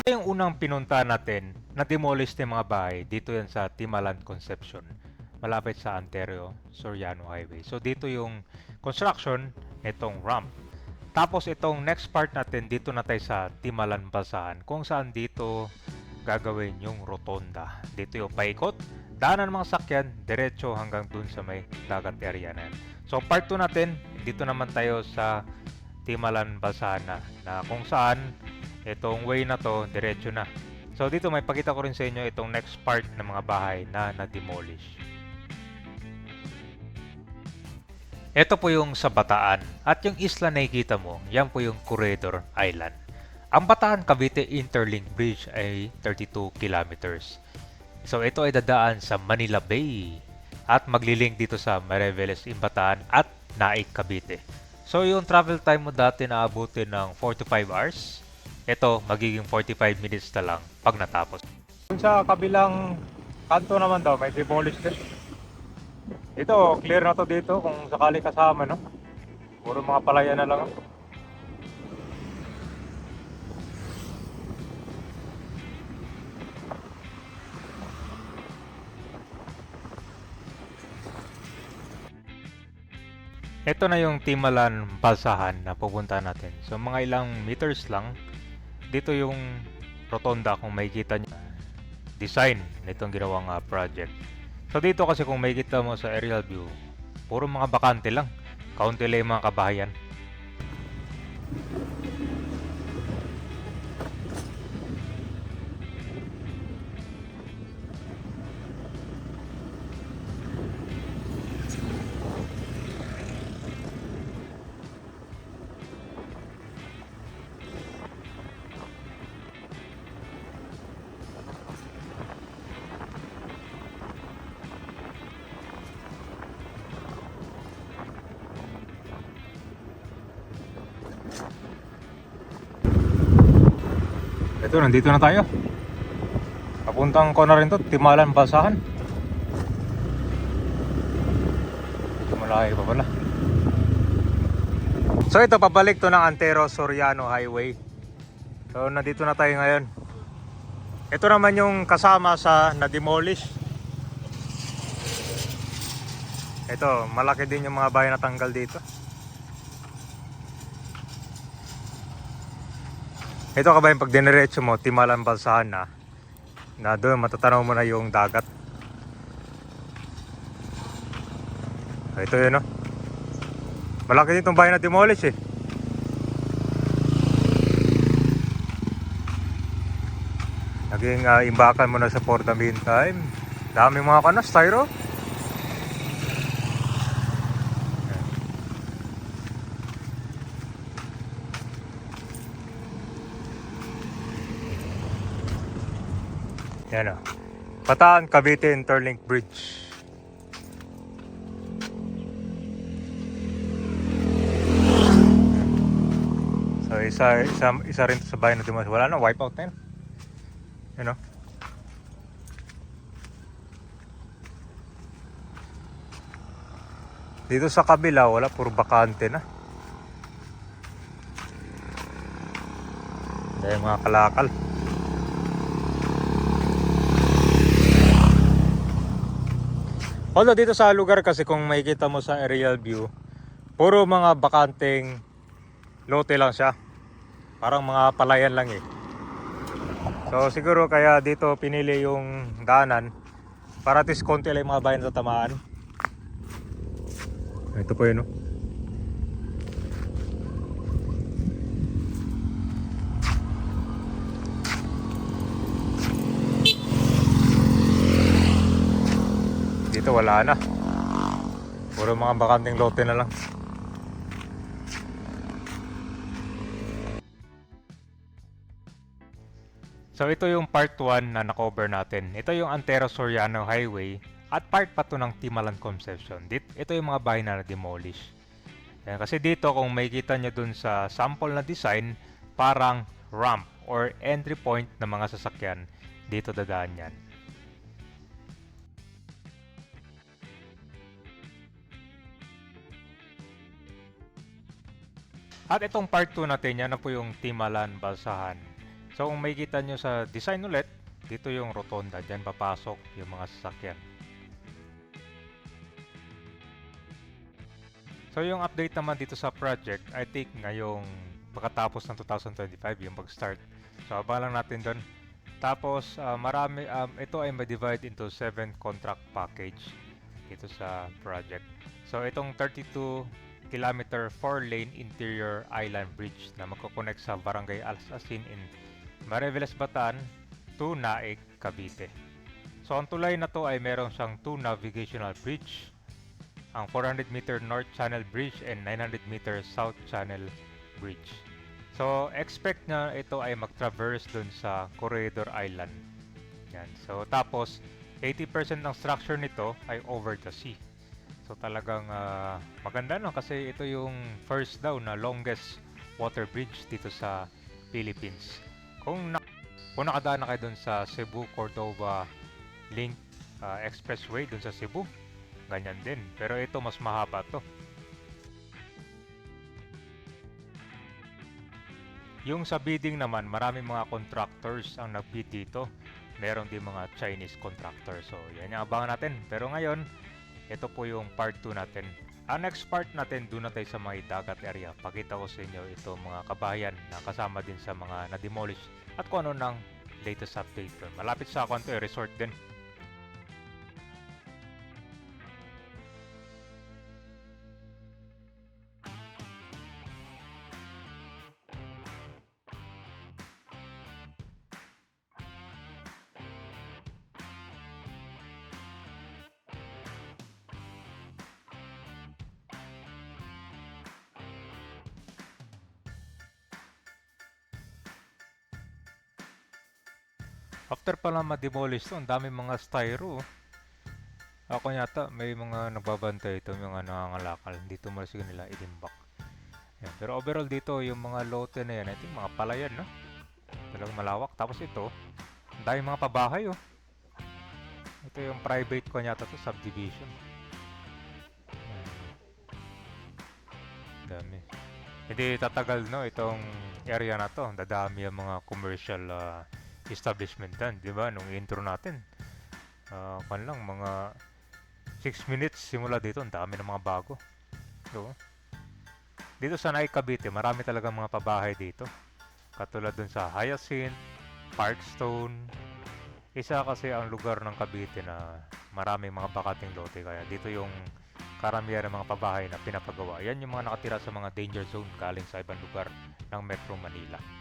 Ito yung unang pinunta natin na demolish ng mga bahay dito yan sa Timalan Conception malapit sa Ontario Soriano Highway. So dito yung construction nitong ramp. Tapos itong next part natin dito na tayo sa Timalan Basahan kung saan dito gagawin yung rotonda. Dito yung paikot, daanan ng mga sakyan, diretso hanggang dun sa may dagat area na yan. So part 2 natin, dito naman tayo sa Timalan Basahan na, na kung saan itong way na to diretso na. So dito may pakita ko rin sa inyo itong next part ng mga bahay na na-demolish. Ito po yung sa Bataan at yung isla na nakikita mo, yan po yung Corridor Island. Ang Bataan Cavite Interlink Bridge ay 32 kilometers. So ito ay dadaan sa Manila Bay at maglilink dito sa Mariveles in Bataan at Naik Cavite. So yung travel time mo dati na abutin ng 4 to 5 hours, ito magiging 45 minutes na lang pag natapos. Sa kabilang kanto naman daw, may demolish din. Ito, clear na to dito kung sakali kasama, no? Puro mga palaya na lang. Ito na yung Timalan Balsahan na pupunta natin. So mga ilang meters lang, dito yung rotonda kung makikita nyo. Design nitong ginawang ah, project. So dito kasi kung makikita mo sa aerial view, puro mga bakante lang. Kaunti lang yung mga kabahayan. Ito, nandito na tayo. Papuntang ko na rin to, Timalan Basahan. Malayo pa pala. So ito, pabalik to ng Antero Soriano Highway. So nandito na tayo ngayon. Ito naman yung kasama sa na-demolish. Ito, malaki din yung mga bahay na tanggal dito. Ito ka ba yung pag diniretso mo, Timalan Balsahan na, na doon matatanaw mo na yung dagat. Ito yun, no? Malaki din itong bahay na demolish eh. Naging uh, imbakan mo na sa for the meantime. Daming mga kanas, Tyro. Yan o. Bataan Cavite Interlink Bridge. So isa isa isa rin sa bayan na dumas. Wala na wipeout na yun. Yan o. Dito sa kabila wala puro bakante na. Dahil mga kalakal. Although dito sa lugar kasi kung makikita mo sa aerial view, puro mga bakanteng lote lang siya. Parang mga palayan lang eh. So siguro kaya dito pinili yung daanan para least konti lang yung mga bayan sa tamaan. Ito po yun oh. Dito wala na. Puro mga bakanting lote na lang. So ito yung part 1 na na-cover natin. Ito yung Antero Soriano Highway at part pa to ng Timalan Conception. Dit, ito yung mga bahay na na-demolish. Yan, kasi dito kung makikita nyo dun sa sample na design, parang ramp or entry point ng mga sasakyan. Dito dadaan yan. At itong part 2 natin, yan na po yung Timalan Balsahan. So kung makikita nyo sa design ulit, dito yung rotonda, dyan papasok yung mga sasakyan. So yung update naman dito sa project, I think ngayong pagkatapos ng 2025 yung pag-start. So abangan lang natin doon. Tapos ah, marami um, ito ay ma-divide into 7 contract package dito sa project. So itong 32 kilometer 4 lane interior island bridge na magko-connect sa Barangay Alsasin in Mariveles Bataan to Naig, Cavite. So ang tulay na to ay meron siyang two navigational bridge, ang 400 meter North Channel Bridge and 900 meter South Channel Bridge. So expect na ito ay mag-traverse dun sa Corridor Island. Yan. So tapos 80% ng structure nito ay over the sea. So talagang ah, maganda no kasi ito yung first daw na longest water bridge dito sa Philippines. Kung na kung nakadaan na kayo dun sa Cebu Cordova Link ah, Expressway dun sa Cebu, ganyan din. Pero ito mas mahaba to. Yung sa bidding naman, maraming mga contractors ang nag-bid dito. Meron din mga Chinese contractors. So, yan yung abangan natin. Pero ngayon, ito po yung part 2 natin. Ang next part natin, doon na tayo sa mga dagat area. Pakita ko sa inyo ito mga kabayan na kasama din sa mga na-demolish at kung ano ng latest update. Malapit sa ako ito, resort din. After pala ma-demolish to, ang dami mga styro. oh. Ako yata, may mga nagbabantay ito, mga nangangalakal. Dito mo siguro nila idimbak. Yan. Pero overall dito, yung mga lote na yan, I think mga palayan, no? Talagang malawak. Tapos ito, ang dami mga pabahay, oh. Ito yung private ko yata to, subdivision. Yan. Dami. Hindi tatagal, no, itong area na to. Dadami ang mga commercial ah, establishment yan, di ba? Nung intro natin. Ah, kan lang, mga 6 minutes simula dito, ang dami ng mga bago. So, dito sa Naik Cavite, marami talaga mga pabahay dito. Katulad dun sa Hyacinth, Parkstone. Isa kasi ang lugar ng Cavite na maraming mga bakating lote. Kaya dito yung karamihan ng mga pabahay na pinapagawa. Yan yung mga nakatira sa mga danger zone galing sa ibang lugar ng Metro Manila.